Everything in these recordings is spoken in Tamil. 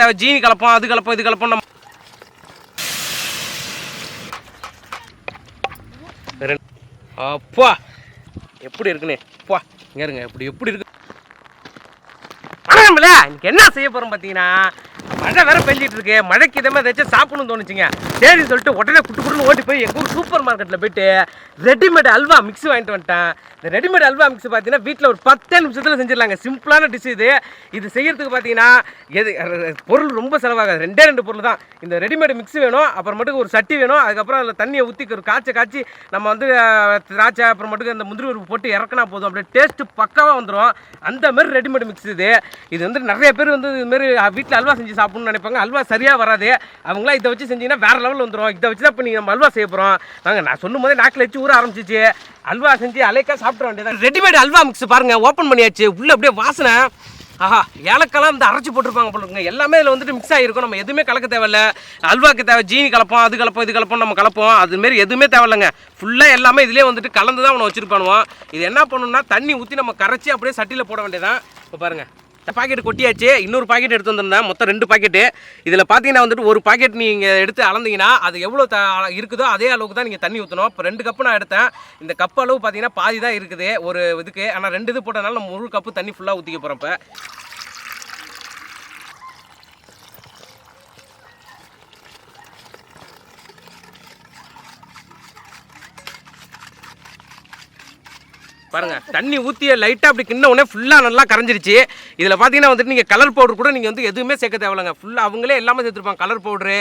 தேவை. ஜீனி கலப்போம் அது கலப்போம் இது கலப்போம். நம்ம அப்பா எப்படி இருக்குன்னு? அப்பா இங்க இருங்க. எப்படி எப்படி இருக்கு? என்ன செய்ய போறோம் பார்த்தீங்கன்னா மழை வேற பெஞ்சிட்டு இருக்கு. மழைக்கு இதே மாதிரி ஏதாச்சும் சாப்பிடணும்னு தோணுச்சுங்க. சரின்னு சொல்லிட்டு உடனே குட்டு குட்டுன்னு ஓட்டி போய் எங்கள் ஊர் சூப்பர் மார்க்கெட்டில் போயிட்டு ரெடிமேட் அல்வா மிக்ஸ் வாங்கிட்டு வந்துட்டேன். இந்த ரெடிமேட் அல்வா மிக்ஸ் பார்த்தீங்கன்னா வீட்டில் ஒரு பத்தே நிமிஷத்தில் செஞ்சிடலாங்க. சிம்பிளான டிஷ் இது. இது செய்யறதுக்கு பார்த்தீங்கன்னா எது பொருள் ரொம்ப செலவாகாது. ரெண்டே ரெண்டு பொருள் தான். இந்த ரெடிமேட் மிக்ஸ் வேணும் அப்புறமேட்டுக்கு ஒரு சட்டி வேணும் அதுக்கப்புறம் அதில் தண்ணியை ஊற்றி ஒரு காய்ச்ச காய்ச்சி நம்ம வந்து திராட்சை திராட்சை அப்புறமேட்டுக்கு இந்த முந்திரி உருப்பு போட்டு இறக்குனா போதும். அப்படியே டேஸ்ட்டு பக்காவாக வந்துடும் அந்த மாதிரி ரெடிமேட் மிக்ஸ் இது. இது வந்து நிறைய பேர் வந்து இது மாதிரி வீட்டில் அல்வா செஞ்சு அப்படின்னு நினைப்பாங்க. அல்வா சரியாக வராது. அவங்களாம் இதை வச்சு செஞ்சிங்கன்னா வேற லெவலில் வந்துடும் இதை வச்சு தான் இப்போ நீங்கள் நம்ம அல்வா செய்ய போகிறோம் நாங்கள் நான் சொல்லும் போதே நாக்கில் வச்சு ஊற ஆரம்பிச்சிச்சு. அல்வா செஞ்சு அலைக்கா சாப்பிட வேண்டியது ரெடிமேட் அல்வா மிக்ஸ் பாருங்கள் ஓப்பன் பண்ணியாச்சு. உள்ளே அப்படியே வாசனை. ஆஹா ஏலக்காலாம் வந்து அரைச்சி போட்டிருப்பாங்க போட்டுருங்க எல்லாமே இதில் வந்துட்டு மிக்ஸ் ஆகிருக்கும் நம்ம எதுவுமே கலக்க தேவையில்ல. அல்வாக்கு தேவை. ஜீனி கலப்போம் அது கலப்போம் இது கலப்போம் நம்ம கலப்போம். அதுமாரி எதுவுமே தேவையில்லைங்க. ஃபுல்லாக எல்லாமே இதுலேயே வந்துட்டு கலந்து தான் அவனை வச்சுருப்பானுவோம் இது என்ன பண்ணணும்னா தண்ணி ஊற்றி நம்ம கரைச்சி அப்படியே சட்டியில் போட வேண்டியதான் இப்போ பாருங்கள் பாக்கெட் கொட்டியாச்சு. இன்னொரு பாக்கெட் எடுத்து வந்திருந்தேன். மொத்தம் ரெண்டு பாக்கெட்டு. இதில் பார்த்தீங்கன்னா வந்துட்டு ஒரு பாக்கெட் நீங்கள் எடுத்து அளந்தீங்கன்னா அது எவ்வளோ த இருக்குதோ அதே அளவுக்கு தான் நீங்கள் தண்ணி ஊற்றணும் இப்போ ரெண்டு கப்பு நான் எடுத்தேன். இந்த கப் அளவு பார்த்தீங்கன்னா பாதி தான் இருக்குது ஒரு இதுக்கு. ஆனால் ரெண்டு இது போட்டனால நம்ம ஒரு கப்பு தண்ணி ஃபுல்லாக ஊற்றிக்க போகிறோம் இப்போ. பாருங்க தண்ணி ஊற்றிய லைட்டாக அப்படி கிண்ண உடனே ஃபுல்லாக நல்லா கரைஞ்சிருச்சு. இதில் பார்த்தீங்கன்னா வந்துட்டு நீங்கள் கலர் பவுடர் கூட நீங்கள் வந்து எதுவுமே சேர்க்க தேவையில்லைங்க. ஃபுல்லாக அவங்களே எல்லாமே சேர்த்துருப்பாங்க. கலர் பவுடரு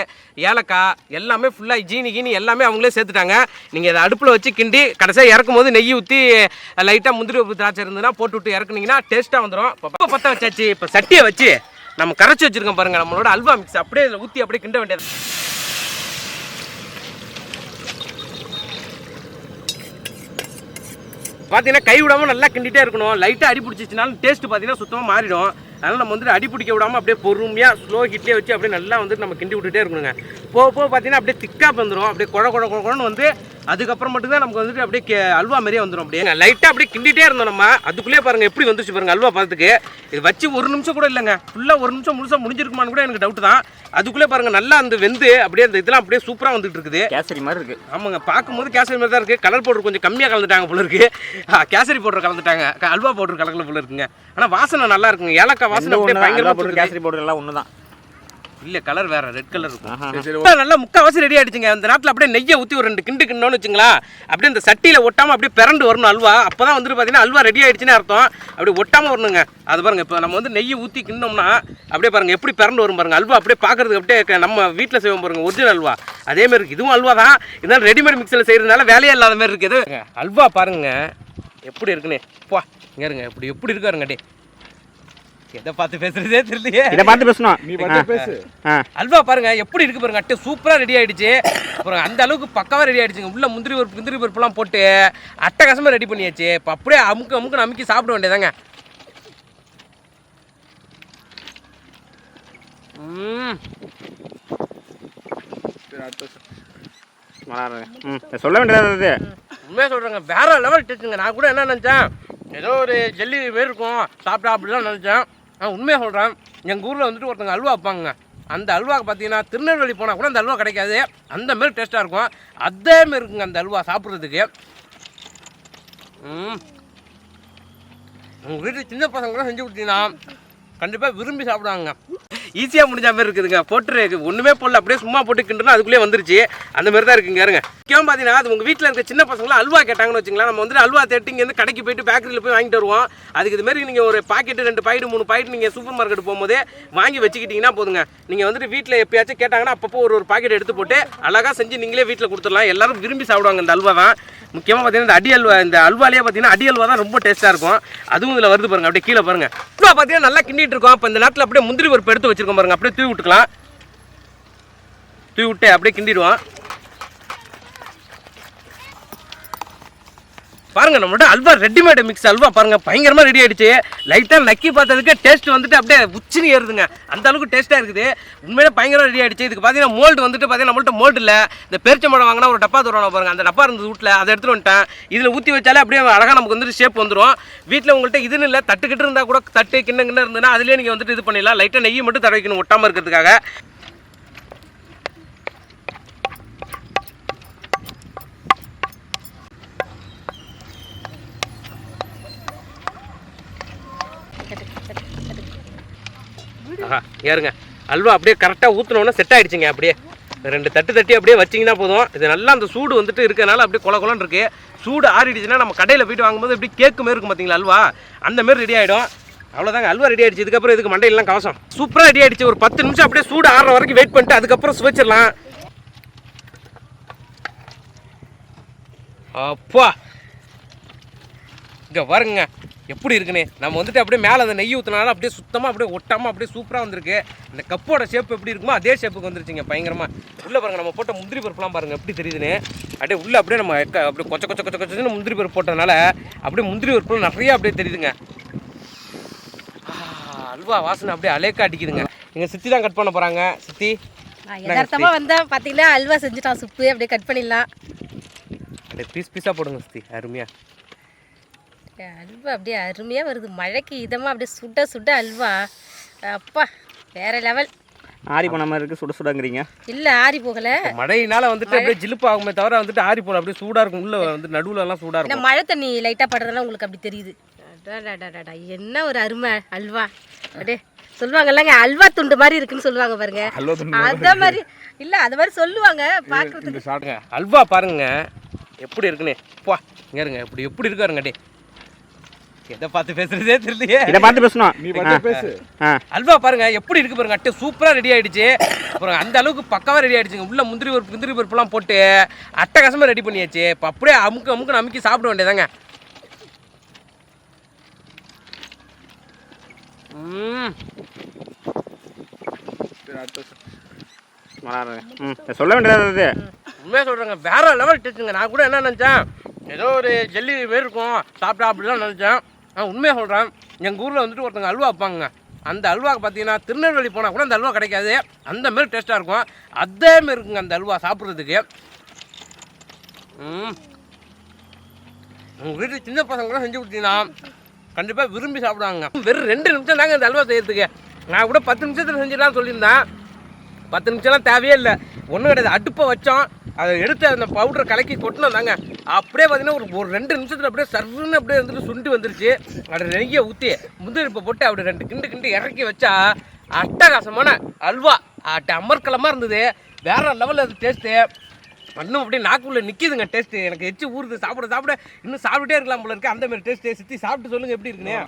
ஏலக்காய் எல்லாமே ஃபுல்லாக ஜீனி கீனி எல்லாமே அவங்களே சேர்த்துட்டாங்க. நீங்கள் இதை அடுப்பில் வச்சு கிண்டி கடைசியாக இறக்கும் போது நெய் ஊற்றி லைட்டாக முந்திரி உப்பு திராட்சை இருந்ததுன்னா போட்டு விட்டு இறக்குனீங்கன்னா டேஸ்ட்டாக வந்துடும் இப்போ பற்ற வச்சாச்சு. இப்போ சட்டியை வச்சு நம்ம கரைச்சி வச்சுருக்கோம் பாருங்க நம்மளோட அல்வா மிக்ஸ் அப்படியே இதில் ஊற்றி அப்படியே கிண்ட வேண்டியது. பார்த்தீங்கன்னா கை விடாமல் நல்லா கிண்டிகிட்டே இருக்கணும். லைட்டாக அடி பிடிச்சிச்சுனாலும் டேஸ்ட் பார்த்தீங்கன்னா சுத்தமாக மாறிடும். அதனால் நம்ம வந்துட்டு அடி பிடிக்க விடாம அப்படியே பொறுமையாக ஸ்லோ ஹீட்லேயே வச்சு அப்படியே நல்லா வந்துட்டு நம்ம கிண்டி விட்டுட்டே இருக்கணுங்க. போக போக பார்த்தீங்கன்னா அப்படியே திக்காக வந்துடும் அப்படியே குழ குழ குழ குழன்னு வந்து அதுக்கப்புறம் மட்டும் தான் நமக்கு வந்துட்டு அப்படியே கே- அல்வா மாதிரியே வந்துடும் அப்படியே. லைட்டாக அப்படியே கிண்டிட்டே இருந்தோம் நம்ம. அதுக்குள்ளேயே பாருங்க எப்படி வந்துச்சு பாருங்க அல்வா பார்த்துக்கு. இது வச்சு ஒரு நிமிஷம் கூட இல்லைங்க. ஃபுல்லாக ஒரு நிமிஷம் முழுசாக முடிஞ்சிருக்குமான்னு கூட எனக்கு டவுட் தான். அதுக்குள்ளே பாருங்க நல்லா அந்த வெந்து அப்படியே அந்த இதெல்லாம் அப்படியே சூப்பராக வந்துட்டு இருக்குது. கேசரி மாதிரி இருக்கு. ஆமாங்க பார்க்கும்போது கேசரி மாதிரி தான் இருக்குது கலர் பவுடர் கொஞ்சம் கம்மியாக கலந்துட்டாங்க போல இருக்கு. கேசரி பவுடர் கலந்துட்டாங்க. அல்வா பவுடர் கலக்கல போல இருக்குங்க. ஆனால் வாசனை நல்லா இருக்குங்க. ஏலக்காய் வாசனை அப்படியே. கேசரி பவுடர் எல்லாம் ஒன்று தான் இல்ல கலர் வேற ரெட் கலர் இருக்கும். நல்லா முக்கால்வாசி ரெடி ஆயிடுச்சுங்க. அந்த நேரத்தில் அப்படியே நெய்யை ஊற்றி ஒரு ரெண்டு கிண்டு கிண்டோன்னு வச்சுங்களா? அப்படியே இந்த சட்டியில் ஒட்டாமல் அப்படியே பிறண்டு வரணும் அல்வா. அப்போ தான் வந்துட்டு பார்த்தீங்கன்னா அல்வா ரெடி ஆயிடுச்சுன்னு அர்த்தம். அப்படி ஒட்டாமல் வரணுங்க. அது பாருங்க இப்போ நம்ம வந்து நெய்யை ஊற்றி கிண்டோம்னா அப்படியே பாருங்க எப்படி பிறண்டு வரும் பாருங்க. அல்வா அப்படியே பார்க்கறதுக்கு அப்படியே நம்ம வீட்டில் செய்வோம் பாருங்க ஒரிஜினல் அல்வா. அதே மாதிரி இருக்கு. இதுவும் அல்வா தான். இருந்தாலும் ரெடிமேட் மிக்ஸில் செய்யறதுனால வேலையே இல்லாத மாதிரி இருக்குது அல்வா பாருங்க. எப்படி இருக்குன்னு. பா இங்க இருங்க. இப்படி எப்படி இருக்காருங்க டே எதை பார்த்து பேசுறதே தெரியலையே. இதை பார்த்து பேசணும். நீ பார்த்து பேசு. அல்வா பாருங்க எப்படி இருக்கு பாருங்க அட்டை சூப்பரா ரெடி ஆயிடுச்சு. அப்புறம் அந்த அளவுக்கு பக்காவா ரெடி ஆயிடுச்சுங்க. உள்ள முந்திரி பருப்பு முந்திரி பருப்புலாம் போட்டு அட்டகாசமா ரெடி பண்ணியாச்சு. இப்போ அப்படியே அமுக்கு அமுக்கு அமுக்கி சாப்பிட வேண்டியதாங்க சொல்ல வேண்டியது இது உண்மையாக சொல்கிறேங்க வேற லெவல் டேஸ்ட்டுங்க நான் கூட என்ன நினச்சேன் ஏதோ ஒரு ஜெல்லி மாரி இருக்கும். சாப்பிட்டா அப்படிலாம் நினச்சேன். நான் உண்மையாக சொல்கிறேன் எங்கள் ஊரில் வந்துட்டு ஒருத்தங்க அல்வா வைப்பாங்க. அந்த அல்வாவுக்கு பார்த்தீங்கன்னா திருநெல்வேலி போனால் கூட அந்த அல்வா கிடைக்காது. அந்த மாதிரி டேஸ்ட்டாக இருக்கும். அதே மாதிரி இருக்குங்க அந்த அல்வா சாப்பிட்றதுக்கு. உங்கள் வீட்டில் சின்ன பசங்க கூட செஞ்சு கொடுத்தீங்கன்னா கண்டிப்பாக விரும்பி சாப்பிடுவாங்க. ஈஸியாக முடிஞ்ச மாதிரி இருக்குதுங்க. போட்டு ஒன்றுமே போடல. அப்படியே சும்மா போட்டு கிண்டுனா அதுக்குள்ளே வந்துருச்சு. அந்த மாதிரி தான் இருக்குங்க. இருங்க முக்கியம் பார்த்தீங்கன்னா அது உங்கள் வீட்டில் இருக்க சின்ன பசங்களாம் அல்வா கேட்டாங்கன்னு வச்சுங்களா நம்ம வந்து அல்வா தேட்டி இங்கேருந்து கடைக்கு போயிட்டு பேக்கரியில் போய் வாங்கிட்டு வருவோம். அதுக்கு இது மாதிரி நீங்கள் ஒரு பாக்கெட்டு ரெண்டு பாக்கெட் மூணு பாக்கெட் நீங்கள் சூப்பர் மார்க்கெட் போகும்போது வாங்கி வச்சுக்கிட்டிங்கன்னா போதுங்க. நீங்கள் வந்துட்டு வீட்டில் எப்பயாச்சும் கேட்டாங்கன்னா அப்பப்போ ஒரு ஒரு பாக்கெட் எடுத்து போட்டு அழகாக செஞ்சு நீங்களே வீட்டில் கொடுத்துடலாம். எல்லாரும் விரும்பி சாப்பிடுவாங்க இந்த அல்வா தான். முக்கியமாக பார்த்தீங்கன்னா இந்த அடி அல்வா இந்த அல்வாலேயே பார்த்தீங்கன்னா அடி அல்வா தான் ரொம்ப டேஸ்ட்டாக இருக்கும். அதுவும் இதில் வருது பாருங்க. அப்படியே கீழே பாருங்க. அல்வா பார்த்தீங்கன்னா நல்லா கிண்டிட்டு இருக்கோம். இப்போ இந்த நேரத்தில் அப்படியே முந்திரி பருப்பு எடுத்து வச்சிருக்கோம் பாருங்க. அப்படியே தூவி விட்டுக்கலாம். தூவி விட்டு அப்படியே கிண்டிடுவான் பாருங்க நம்மளோட அல்வா ரெடிமேட் மிக்ஸ் அல்வா பாருங்க பயங்கரமா ரெடி ஆயிடுச்சு. லைட்டா நக்கி பார்த்ததுக்கு டேஸ்ட் வந்துட்டு அப்படியே உச்சினு ஏறுதுங்க. அந்த அளவுக்கு டேஸ்டா இருக்குது. உண்மையிலே பயங்கரமா ரெடி ஆயிடுச்சு. இதுக்கு பார்த்தீங்கன்னா மோல்டு வந்துட்டு பார்த்தீங்கன்னா நம்மள்ட்ட மோல்டு இல்லை. இந்த பேரிச்சம்பழம் வாங்கினா ஒரு டப்பா தருவாங்க பாருங்க. அந்த டப்பா இருந்தது வீட்டில் அதை எடுத்துகிட்டு வந்துட்டேன். இதில் ஊற்றி வச்சாலே அப்படியே அழகாக நமக்கு வந்துட்டு ஷேப் வந்துடும் வீட்டில் உங்கள்கிட்ட இதுன்னு இல்லை. தட்டுக்கிட்டு இருந்தால் கூட தட்டு கிண்ண கிண்ண இருந்ததுன்னா அதுலேயே நீங்கள் வந்துட்டு இது பண்ணிடலாம். லைட்டாக நெய் மட்டும் தர வைக்கணும் ஒட்டாமல் இருக்கிறதுக்காக. ஆஹா ஏறுங்க. அல்வா அப்படியே கரெக்டாக ஊற்றினோன்னா செட் ஆகிடுச்சிங்க அப்படியே. ரெண்டு தட்டு தட்டி அப்படியே வச்சிங்கன்னா போதும். இது நல்லா அந்த சூடு வந்துட்டு இருக்கனால அப்படியே கொல கொலன்னு இருக்குது சூடு ஆறிடுச்சுன்னா நம்ம கடையில் போயிட்டு வாங்கும்போது எப்படி கேக்கு மாரி இருக்கும் பார்த்தீங்களா அல்வா? அந்த மாரி ரெடி ஆகிடும் அவ்வளோதாங்க அல்வா ரெடி ஆகிடுச்சு இதுக்கப்புறம் இதுக்கு மண்டையெல்லாம் கவசம். சூப்பராக ரெடி ஆகிடுச்சு ஒரு பத்து நிமிஷம் அப்படியே சூடு ஆறுற வரைக்கும் வெயிட் பண்ணிட்டு அதுக்கப்புறம் சுவைச்சிடலாம். அப்பா. இங்கே வருங்க எப்படி இருக்குன்னு? நம்ம வந்துட்டு அப்படியே மேலே அந்த நெய் ஊற்றினாலும் அப்படியே சுத்தமாக அப்படியே ஒட்டாமல் அப்படியே சூப்பராக வந்திருக்கு. இந்த கப்போட ஷேப் எப்படி இருக்குமோ அதே ஷேப்புக்கு வந்துருச்சுங்க பயங்கரமாக உள்ளே பாருங்க நம்ம போட்ட முந்திரி பருப்புலாம் பாருங்க எப்படி தெரியுதுன்னு. அப்படியே உள்ளே அப்படியே நம்ம அப்படியே கொச்ச கொச்ச கொச்ச கொச்சன்னு முந்திரி பருப்பு போட்டதுனால அப்படியே முந்திரி பருப்புலாம் நிறைய அப்படியே தெரியுதுங்க. அல்வா வாசனை அப்படியே அலேக்கா அடிக்குதுங்க. எங்கள் சித்தி தான் கட் பண்ண போகிறாங்க சித்தி நான் யதார்த்தமா வந்தேன் பார்த்தீங்கன்னா அல்வா செஞ்சுட்டான் சுப்பு அப்படியே கட் பண்ணிடலாம். அப்படியே பீஸ் பீஸாக போடுங்க சித்தி அருமையாக அல்வா அப்படியே அருமையாக வருது. மழைக்கு இதமாக அப்படியே சுட சுட அல்வா. அப்பா வேற லெவல் ஆரி போன மாதிரி இருக்குது சுட சுடங்கிறீங்க. இல்லை ஆறி போகலை. மழையினால வந்துட்டு அப்படியே ஜிலுப்பு ஆகுமே தவிர வந்துட்டு ஆறி போல அப்படியே சூடாக இருக்கும். உள்ள வந்து நடுவுல எல்லாம் சூடாக இருக்கும். மழை தண்ணி லைட்டாக படுறதுனால உங்களுக்கு அப்படி தெரியுது. என்ன ஒரு அருமை அல்வா. அப்படியே சொல்லுவாங்கல்லங்க அல்வா துண்டு மாதிரி இருக்குன்னு சொல்லுவாங்க பாருங்க. அத மாதிரி இல்ல அது மாதிரி சொல்லுவாங்க பாக்குறதுக்கு. அல்வா பாருங்க. எப்படி இருக்குன்னு. பா இங்க இருங்க. எப்படி எப்படி இருக்காருங்க டே எதை பார்த்து பேசுறதே தெரியலையே. இதை பார்த்து பேசணும். நீ பேசு. ஆ. அல்வா பாருங்க எப்படி இருக்கு பாருங்க அட்டை சூப்பரா ரெடி ஆயிடுச்சு. அப்புறம் அந்த அளவுக்கு பக்காவா ரெடி ஆயிடுச்சுங்க. உள்ள முந்திரி பருப்பு முந்திரி பருப்புலாம் போட்டு அட்டகாசமா ரெடி பண்ணியாச்சு. இப்போ அப்படியே அமுக்கு அமுக்கு அமுக்கி சாப்பிட வேண்டியதாங்க சொல்ல வேண்டியது அது உண்மையாக சொல்கிறேங்க வேற லெவல் டேஸ்ட்டுங்க நான் கூட என்ன நினச்சேன் ஏதோ ஒரு ஜெல்லி மாரி இருக்கும். சாப்பிட்டா அப்படிலாம் நினச்சேன். நான் உண்மையாக சொல்கிறேன் எங்கள் ஊரில் வந்துட்டு ஒருத்தங்க அல்வா வைப்பாங்க அந்த அல்வாவுக்கு பார்த்தீங்கன்னா திருநெல்வேலி போனால் கூட அந்த அல்வா கிடைக்காது. அந்த மாதிரி டேஸ்ட்டாக இருக்கும். அதே மாதிரி இருக்குங்க அந்த அல்வா சாப்பிட்றதுக்கு. உங்கள் வீட்டில் சின்ன பசங்க கூட செஞ்சு கொடுத்தீங்கன்னா கண்டிப்பாக விரும்பி சாப்பிடுவாங்க. வெறும் ரெண்டு நிமிஷம் தாங்க இந்த அல்வா செய்யறதுக்கு. நான் கூட பத்து நிமிஷத்தில் செஞ்சிடலாம்னு சொல்லியிருந்தேன். பத்து நிமிஷம்லாம் தேவையே இல்லை. ஒன்றும் கிடையாது. அடுப்பை வச்சோம். அதை எடுத்து அந்த பவுடர் கலக்கி கொட்டினோம் தாங்க அப்படியே பார்த்தீங்கன்னா ஒரு ஒரு ரெண்டு நிமிஷத்தில் அப்படியே சர்வன்னு அப்படியே வந்துட்டு சுண்டு வந்துருச்சு. அப்படி நெய்யை ஊற்றி முந்திரிப்பை போட்டு அப்படி ரெண்டு கிண்டு கிண்டு இறக்கி வச்சா அட்டகாசமான அல்வா. அட்ட அமர்க்கலமாக இருந்தது. வேற லெவலில் அது டேஸ்ட்டு இன்னும் அப்படியே நாக்குள்ளே நிற்கிதுங்க டேஸ்ட்டு எனக்கு எச்சு ஊறுது. சாப்பிட சாப்பிட இன்னும் சாப்பிட்டே இருக்கலாம் போல இருக்கு. அந்த மாதிரி டேஸ்ட்டு சித்தி சாப்பிட்டு சொல்லுங்கள் எப்படி இருக்குன்னு.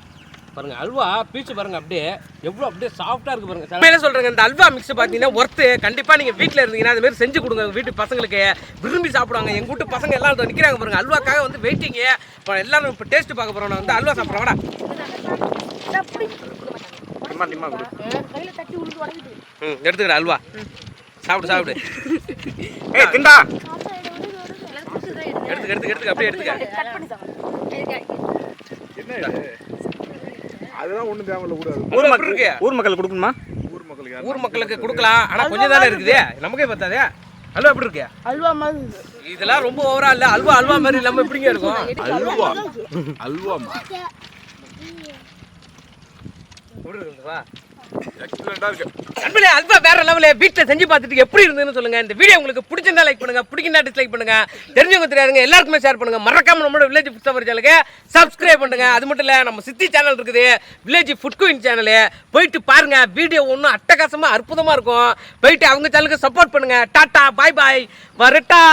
பாருங்க அல்வா பீச்சு பாருங்க அப்படியே எவ்வளோ அப்படியே சாஃப்டாக இருக்கு பாருங்க உண்மையிலே சொல்றேங்க இந்த அல்வா மிக்ஸ் பார்த்தீங்கன்னா ஒர்த்து கண்டிப்பாக நீங்கள் வீட்டில் இருந்தீங்கன்னா அது மாதிரி செஞ்சு கொடுங்க. வீட்டு பசங்களுக்கு விரும்பி சாப்பிடுவாங்க. எங்கள் வீட்டு பசங்க எல்லாரும் இதோ நிற்கிறாங்க பாருங்க. அல்வாக்காக வந்து வெயிட்டிங்க இப்போ எல்லாரும் இப்போ டேஸ்ட் பார்க்க போகிறோம் நான் வந்து அல்வா சாப்பிட்றேன் வாடா. டிம்மா டிம்மா கொடு ம் எடுத்துக்கிற அல்வா. சாப்பிடு சாப்பிடு. ஏய் திண்டா. எடுத்துக்க எடுத்துக்க எடுத்துக்க அப்படியே எடுத்துக்க. அதெல்லாம் ஒண்ணும் தேவையில்ல கூடாது ஊர் எப்படி மக்கள் இருக்கு ஊர் மக்கள் கொடுக்கணுமா? ஊர் மக்களுக்கு ஊர் மக்களுக்கு கொடுக்கலாம். ஆனா கொஞ்சம் தானே இருக்குது. நமக்கே பத்தாதே. அல்வா எப்படி இருக்கு? அல்வா மாதிரி இதெல்லாம் ரொம்ப ஓவரா இல்ல. அல்வா அல்வா மாதிரி இல்லாம எப்படிங்க இருக்கும்? அல்வா? எக்ஸலண்டா இருக்கு. நண்பர்களே அல்பா வேற லெவலில் வீட்டில் செஞ்சு பார்த்துட்டு எப்படி இருந்ததுன்னு சொல்லுங்க. இந்த வீடியோ உங்களுக்கு பிடிச்சிருந்தா லைக் பண்ணுங்க பிடிக்கினா டிஸ்லைக் பண்ணுங்க. தெரிஞ்சவங்க தெரியாதுங்க எல்லாருக்குமே ஷேர் பண்ணுங்க. மறக்காம நம்மளோட வில்லேஜ் ஃபுட் சவர் சேனலுக்கு சப்ஸ்கிரைப் பண்ணுங்க. அது மட்டும் இல்லை நம்ம சித்தி சேனல் இருக்குது. வில்லேஜ் ஃபுட் குயின் சேனலு போயிட்டு பாருங்க. வீடியோ ஒன்றும் அட்டகாசமாக அற்புதமாக இருக்கும். போயிட்டு அவங்க சேனலுக்கு சப்போர்ட் பண்ணுங்க. டாட்டா பாய் பாய் வரட்டா.